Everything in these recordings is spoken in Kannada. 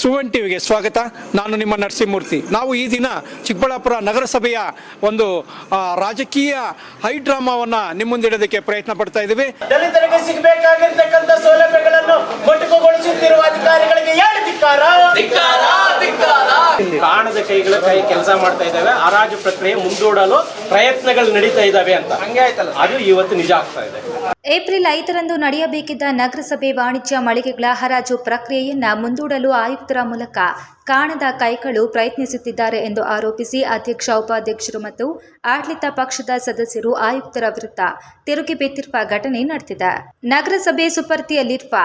ಸುವರ್ಣ ಟಿವಿಗೆ ಸ್ವಾಗತ. ನಾನು ನಿಮ್ಮ ನರಸಿಂಹಮೂರ್ತಿ. ನಾವು ಈ ದಿನ ಚಿಕ್ಕಬಳ್ಳಾಪುರ ನಗರಸಭೆಯ ಒಂದು ರಾಜಕೀಯ ಹೈ ಡ್ರಾಮಾವನ್ನ ನಿಮ್ಮ ಮುಂದಿಡೋದಕ್ಕೆ ಪ್ರಯತ್ನ ಪಡ್ತಾ ಇದ್ದೀವಿ. ದಲಿತರಿಗೆ ಸಿಗಬೇಕಾಗಿರ್ತಕ್ಕಂಥ ಸೌಲಭ್ಯಗಳನ್ನು ಮೊಟಕುಗೊಳಿಸುತ್ತಿರುವ ಅಧಿಕಾರಿಗಳಿಗೆ ಏನು ಧಿಕ್ಕಾರ! ಕಾಣದ ಕೈಗಳ ಕೈ ಕೆಲಸ ಮಾಡ್ತಾ ಇದ್ದಾವೆ. ಹರಾಜು ಪ್ರಕ್ರಿಯೆ ಮುಂದೂಡಲು ಪ್ರಯತ್ನಗಳು ನಡೀತಾ ಇದ್ದಾವೆ ಅಂತ. ಹಂಗೆ ಆಯ್ತಲ್ಲ? ಅದು ಇವತ್ತು ನಿಜ ಆಗ್ತಾ ಇದೆ. ಏಪ್ರಿಲ್ ಐದರಂದು ನಡೆಯಬೇಕಿದ್ದ ನಗರಸಭೆ ವಾಣಿಜ್ಯ ಮಳಿಗೆಗಳ ಹರಾಜು ಪ್ರಕ್ರಿಯೆಯನ್ನು ಮುಂದೂಡಲು ಆಯುಕ್ತರ ಮೂಲಕ ಕಾಣದ ಕೈಗಳು ಪ್ರಯತ್ನಿಸುತ್ತಿದ್ದಾರೆ ಎಂದು ಆರೋಪಿಸಿ ಅಧ್ಯಕ್ಷ, ಉಪಾಧ್ಯಕ್ಷರು ಮತ್ತು ಆಡಳಿತ ಪಕ್ಷದ ಸದಸ್ಯರು ಆಯುಕ್ತರ ವಿರುದ್ಧ ತಿರುಗಿ ಬಿದ್ದಿರುವ ಘಟನೆ ನಡೆದಿದೆ. ನಗರಸಭೆ ಸುಪರ್ತಿಯಲ್ಲಿರುವ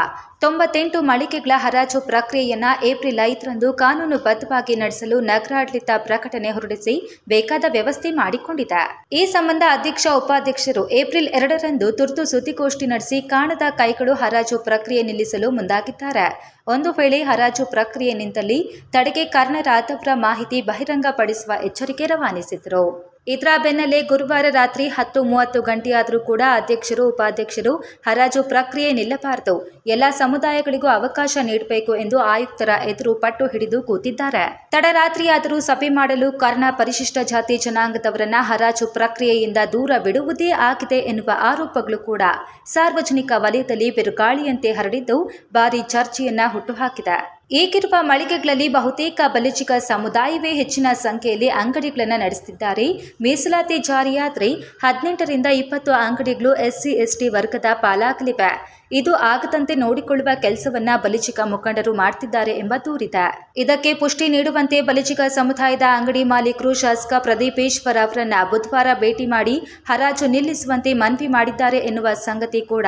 ತೊಂಬತ್ತೆಂಟು ಮಳಿಗೆಗಳ ಹರಾಜು ಪ್ರಕ್ರಿಯೆಯನ್ನ ಏಪ್ರಿಲ್ ಐದರಂದು ಕಾನೂನುಬದ್ಧವಾಗಿ ನಡೆಸಲು ನಗರಾಡಳಿತ ಪ್ರಕಟಣೆ ಹೊರಡಿಸಿ ಬೇಕಾದ ವ್ಯವಸ್ಥೆ ಮಾಡಿಕೊಂಡಿದೆ. ಈ ಸಂಬಂಧ ಅಧ್ಯಕ್ಷ, ಉಪಾಧ್ಯಕ್ಷರು ಏಪ್ರಿಲ್ ಎರಡರಂದು ತುರ್ತು ಸುದ್ದಿಗೋಷ್ಠಿ ನಡೆಸಿ ಕಾಣದ ಕೈಗಳು ಹರಾಜು ಪ್ರಕ್ರಿಯೆ ನಿಲ್ಲಿಸಲು ಮುಂದಾಗಿದ್ದಾರೆ. ಒಂದು ವೇಳೆ ಹರಾಜು ಪ್ರಕ್ರಿಯೆ ನಿಂತಲ್ಲಿ ತಡೆಗೆ ಕಾರಣರಾದವರ ಮಾಹಿತಿ ಬಹಿರಂಗಪಡಿಸುವ ಎಚ್ಚರಿಕೆ ರವಾನಿಸಿದರು. ಇದರ ಬೆನ್ನಲ್ಲೇ ಗುರುವಾರ ರಾತ್ರಿ ಹತ್ತು ಮೂವತ್ತು ಗಂಟೆಯಾದರೂ ಕೂಡ ಅಧ್ಯಕ್ಷರು, ಉಪಾಧ್ಯಕ್ಷರು ಹರಾಜು ಪ್ರಕ್ರಿಯೆ ನಿಲ್ಲಬಾರದು. ಎಲ್ಲ ಸಮುದಾಯಗಳಿಗೂ ಅವಕಾಶ ನೀಡಬೇಕು ಎಂದು ಆಯುಕ್ತರ ಎದುರು ಪಟ್ಟು ಹಿಡಿದು ಕೂತಿದ್ದಾರೆ. ತಡರಾತ್ರಿಯಾದರೂ ಸಭೆ ಮಾಡಲು ಕಾರಣ ಪರಿಶಿಷ್ಟ ಜಾತಿ ಜನಾಂಗದವರನ್ನ ಹರಾಜು ಪ್ರಕ್ರಿಯೆಯಿಂದ ದೂರ ಬಿಡುವುದೇ ಆಗಿದೆ ಎನ್ನುವ ಆರೋಪಗಳು ಕೂಡ ಸಾರ್ವಜನಿಕ ವಲಯದಲ್ಲಿ ಬಿರುಗಾಳಿಯಂತೆ ಹರಡಿದ್ದು, ಭಾರಿ ಚರ್ಚೆಯನ್ನ ಹುಟ್ಟುಹಾಕಿದೆ ಈಗಿರುವ ಮಳಿಗೆಗಳಲ್ಲಿ ಬಹುತೇಕ ಬಲಿಜಿಗ ಸಮುದಾಯವೇ ಹೆಚ್ಚಿನ ಸಂಖ್ಯೆಯಲ್ಲಿ ಅಂಗಡಿಗಳನ್ನು ನಡೆಸುತ್ತಿದ್ದಾರೆ. ಮೀಸಲಾತಿ ಜಾರಿಯಾದರೆ ಹದಿನೆಂಟರಿಂದ ಇಪ್ಪತ್ತು ಅಂಗಡಿಗಳು ಎಸ್ಸಿ, ಎಸ್ಟಿ ವರ್ಗದ ಪಾಲಾಗಲಿವೆ. ಇದು ಆಗದಂತೆ ನೋಡಿಕೊಳ್ಳುವ ಕೆಲಸವನ್ನ ಬಲಿಜಿಗ ಮುಖಂಡರು ಮಾಡ್ತಿದ್ದಾರೆ ಎಂಬ ದೂರಿದೆ. ಇದಕ್ಕೆ ಪುಷ್ಟಿ ನೀಡುವಂತೆ ಬಲಿಜಿಗ ಸಮುದಾಯದ ಅಂಗಡಿ ಮಾಲೀಕರು ಶಾಸಕ ಪ್ರದೀಪೇಶ್ವರ್ ಅವರನ್ನ ಬುಧವಾರ ಭೇಟಿ ಮಾಡಿ ಹರಾಜು ನಿಲ್ಲಿಸುವಂತೆ ಮನವಿ ಮಾಡಿದ್ದಾರೆ ಎನ್ನುವ ಸಂಗತಿ ಕೂಡ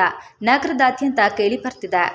ನಗರದಾದ್ಯಂತ ಕೇಳಿಬರ್ತಿದೆ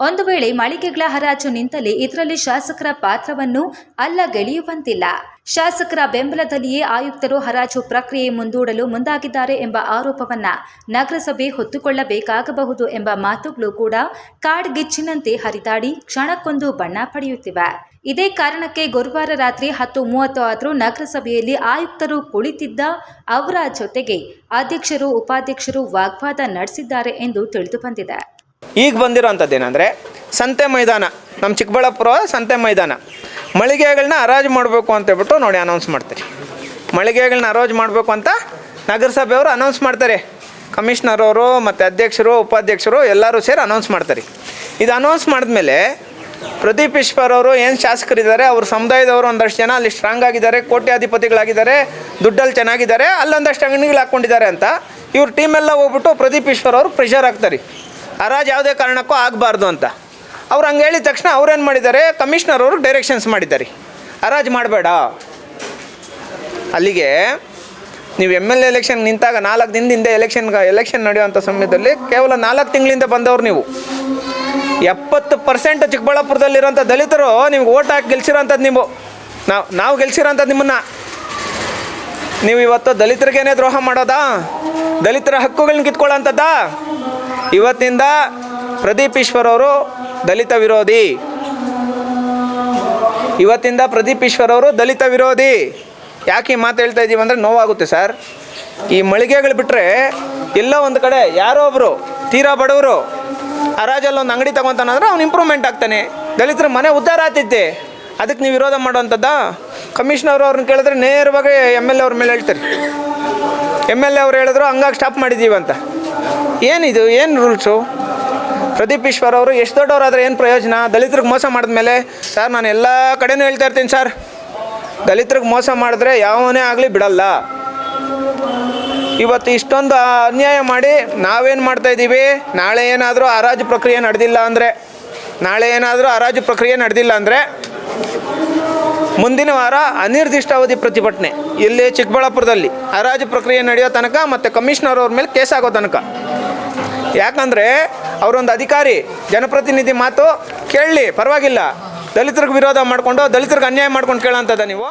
ಒಂದು ವೇಳೆ ಮಳಿಗೆಗಳ ಹರಾಜು ನಿಂತಲ್ಲಿ ಇದರಲ್ಲಿ ಶಾಸಕರ ಪಾತ್ರವನ್ನು ಅಲ್ಲ ಗೆಳೆಯುವಂತಿಲ್ಲ. ಶಾಸಕರ ಬೆಂಬಲದಲ್ಲಿಯೇ ಆಯುಕ್ತರು ಹರಾಜು ಪ್ರಕ್ರಿಯೆ ಮುಂದೂಡಲು ಮುಂದಾಗಿದ್ದಾರೆ ಎಂಬ ಆರೋಪವನ್ನ ನಗರಸಭೆ ಹೊತ್ತುಕೊಳ್ಳಬೇಕಾಗಬಹುದು ಎಂಬ ಮಾತುಗಳು ಕೂಡ ಕಾಡ್ಗಿಚ್ಚಿನಂತೆ ಹರಿದಾಡಿ ಕ್ಷಣಕ್ಕೊಂದು ಬಣ್ಣ ಪಡೆಯುತ್ತಿವೆ. ಇದೇ ಕಾರಣಕ್ಕೆ ಗುರುವಾರ ರಾತ್ರಿ ಹತ್ತು ಮೂವತ್ತು ಆದರೂ ನಗರಸಭೆಯಲ್ಲಿ ಆಯುಕ್ತರು ಕುಳಿತಿದ್ದ ಅವರ ಜೊತೆಗೆ ಅಧ್ಯಕ್ಷರು, ಉಪಾಧ್ಯಕ್ಷರು ವಾಗ್ವಾದ ನಡೆಸಿದ್ದಾರೆ ಎಂದು ತಿಳಿದು ಬಂದಿದೆ. ಈಗ ಬಂದಿರೋಂಥದ್ದು ಏನಂದರೆ ಸಂತೆ ಮೈದಾನ, ನಮ್ಮ ಚಿಕ್ಕಬಳ್ಳಾಪುರ ಸಂತೆ ಮೈದಾನ. ಮಳಿಗೆಗಳನ್ನ ಹರಾಜು ಮಾಡಬೇಕು ಅಂತ ಹೇಳ್ಬಿಟ್ಟು ನೋಡಿ ಅನೌನ್ಸ್ ಮಾಡ್ತಾರೆ. ಮಳಿಗೆಗಳನ್ನ ಹರಾಜು ಮಾಡಬೇಕು ಅಂತ ನಗರಸಭೆಯವರು ಅನೌನ್ಸ್ ಮಾಡ್ತಾರೆ. ಕಮಿಷನರ್ ಅವರು ಮತ್ತು ಅಧ್ಯಕ್ಷರು, ಉಪಾಧ್ಯಕ್ಷರು ಎಲ್ಲರೂ ಸೇರಿ ಅನೌನ್ಸ್ ಮಾಡ್ತಾರೆ. ಇದು ಅನೌನ್ಸ್ ಮಾಡಿದ್ಮೇಲೆ ಪ್ರದೀಪ್ ಈಶ್ವರ್ ಅವರು ಏನು ಶಾಸಕರಿದ್ದಾರೆ, ಅವ್ರ ಸಮುದಾಯದವರು ಒಂದಷ್ಟು ಜನ ಅಲ್ಲಿ ಸ್ಟ್ರಾಂಗ್ ಆಗಿದ್ದಾರೆ, ಕೋಟ್ಯಾಧಿಪತಿಗಳಾಗಿದ್ದಾರೆ, ದುಡ್ಡಲ್ಲಿ ಚೆನ್ನಾಗಿದ್ದಾರೆ, ಅಲ್ಲೊಂದಷ್ಟು ಅಂಗಡಿಗಳು ಹಾಕ್ಕೊಂಡಿದ್ದಾರೆ ಅಂತ ಇವ್ರ ಟೀಮೆಲ್ಲ ಹೋಗ್ಬಿಟ್ಟು ಪ್ರದೀಪ್ ಈಶ್ವರ್ ಅವರು ಪ್ರೆಷರ್ ಹಾಕ್ತಾರೆ. ಹರಾಜು ಯಾವುದೇ ಕಾರಣಕ್ಕೂ ಆಗಬಾರ್ದು ಅಂತ. ಅವ್ರು ಹಂಗೆ ಹೇಳಿದ ತಕ್ಷಣ ಅವ್ರೇನು ಮಾಡಿದ್ದಾರೆ? ಕಮಿಷನರ್ ಅವರು ಡೈರೆಕ್ಷನ್ಸ್ ಮಾಡಿದ್ದಾರೆ. ಹರಾಜು ಮಾಡಬೇಡ. ಅಲ್ಲಿಗೆ ನೀವು ಎಂ ಎಲ್ ಎಲೆಕ್ಷನ್ ನಿಂತಾಗ ನಾಲ್ಕು ದಿನದಿಂದ ಎಲೆಕ್ಷನ್ಗೆ ಎಲೆಕ್ಷನ್ ನಡೆಯುವಂಥ ಸಮಯದಲ್ಲಿ ಕೇವಲ ನಾಲ್ಕು ತಿಂಗಳಿಂದ ಬಂದವರು ನೀವು. ಎಪ್ಪತ್ತು ಪರ್ಸೆಂಟ್ ಚಿಕ್ಕಬಳ್ಳಾಪುರದಲ್ಲಿರೋಂಥ ದಲಿತರು ನಿಮ್ಗೆ ಓಟ್ ಹಾಕಿ ಗೆಲ್ಸಿರೋಂಥದ್ದು ನೀವು. ನಾವು ನಾವು ಗೆಲ್ಸಿರೋಂಥದ್ದು ನಿಮ್ಮನ್ನು. ನೀವು ಇವತ್ತು ದಲಿತರಿಗೇನೆ ದ್ರೋಹ ಮಾಡೋದಾ? ದಲಿತರ ಹಕ್ಕುಗಳನ್ನ ಕಿತ್ಕೊಳ್ಳೋಂಥದ್ದಾ? ಇವತ್ತಿಂದ ಪ್ರದೀಪ್ ಈಶ್ವರ್ ಅವರು ದಲಿತ ವಿರೋಧಿ. ಇವತ್ತಿಂದ ಪ್ರದೀಪ್ ಈಶ್ವರ್ ಅವರು ದಲಿತ ವಿರೋಧಿ. ಯಾಕೆ ಈ ಮಾತು ಹೇಳ್ತಾ ಇದ್ದೀವಿ ಅಂದರೆ ನೋವಾಗುತ್ತೆ ಸರ್. ಈ ಮಳಿಗೆಗಳು ಬಿಟ್ಟರೆ ಎಲ್ಲೋ ಒಂದು ಕಡೆ ಯಾರೋ ಒಬ್ಬರು ತೀರಾ ಬಡವರು ಹರಾಜಲ್ಲಿ ಒಂದು ಅಂಗಡಿ ತಗೊತಾನಂದ್ರೆ ಅವ್ನು ಇಂಪ್ರೂವ್ಮೆಂಟ್ ಆಗ್ತಾನೆ. ದಲಿತರ ಮನೆ ಉದ್ಧಾರ ಆತಿದ್ದೆ ಅದಕ್ಕೆ ನೀವು ವಿರೋಧ ಮಾಡುವಂಥದ್ದಾ? ಕಮಿಷನರ್ ಅವ್ರನ್ನ ಕೇಳಿದ್ರೆ ನೇರವಾಗಿ ಎಂ ಎಲ್ ಎ ಅವ್ರ ಮೇಲೆ ಹೇಳ್ತಾರೆ. ಎಂ ಎಲ್ ಎ ಅವ್ರು ಹೇಳಿದ್ರು, ಹಂಗಾಗಿ ಸ್ಟಾಪ್ ಮಾಡಿದ್ದೀವಿ ಅಂತ. ಏನಿದು ಏನು ರೂಲ್ಸು ಪ್ರದೀಪ್ ಈಶ್ವರ್ ಅವರು ಎಷ್ಟು ದೊಡ್ಡವರಾದ್ರೆ ಏನು ಪ್ರಯೋಜನ? ದಲಿತರಿಗೆ ಮೋಸ ಮಾಡಿದ್ಮೇಲೆ ಸರ್, ನಾನು ಎಲ್ಲ ಕಡೆನೂ ಹೇಳ್ತಾ ಇರ್ತೀನಿ ಸರ್. ದಲಿತರಿಗೆ ಮೋಸ ಮಾಡಿದ್ರೆ ಯಾವನೇ ಆಗಲಿ ಬಿಡಲ್ಲ. ಇವತ್ತು ಇಷ್ಟೊಂದು ಅನ್ಯಾಯ ಮಾಡಿ ನಾವೇನು ಮಾಡ್ತಾ ಇದ್ದೀವಿ? ನಾಳೆ ಏನಾದರೂ ಹರಾಜು ಪ್ರಕ್ರಿಯೆ ನಡೆದಿಲ್ಲ ಅಂದರೆ, ನಾಳೆ ಏನಾದರೂ ಹರಾಜು ಪ್ರಕ್ರಿಯೆ ನಡೆದಿಲ್ಲ ಅಂದರೆ ಮುಂದಿನ ವಾರ ಅನಿರ್ದಿಷ್ಟಾವಧಿ ಪ್ರತಿಭಟನೆ. ಇಲ್ಲಿ ಚಿಕ್ಕಬಳ್ಳಾಪುರದಲ್ಲಿ ಹರಾಜು ಪ್ರಕ್ರಿಯೆ ನಡೆಯೋ ತನಕ ಮತ್ತು ಕಮಿಷನರ್ ಅವ್ರ ಮೇಲೆ ಕೇಸ್ ಆಗೋ ತನಕ. ಯಾಕಂದರೆ ಅವರೊಂದು ಅಧಿಕಾರಿ, ಜನಪ್ರತಿನಿಧಿ ಮಾತು ಕೇಳಲಿ ಪರವಾಗಿಲ್ಲ. ದಲಿತರಿಗೆ ವಿರೋಧ ಮಾಡಿಕೊಂಡು, ದಲಿತರಿಗೆ ಅನ್ಯಾಯ ಮಾಡ್ಕೊಂಡು ಕೇಳೋಂಥದ್ದ ನೀವು?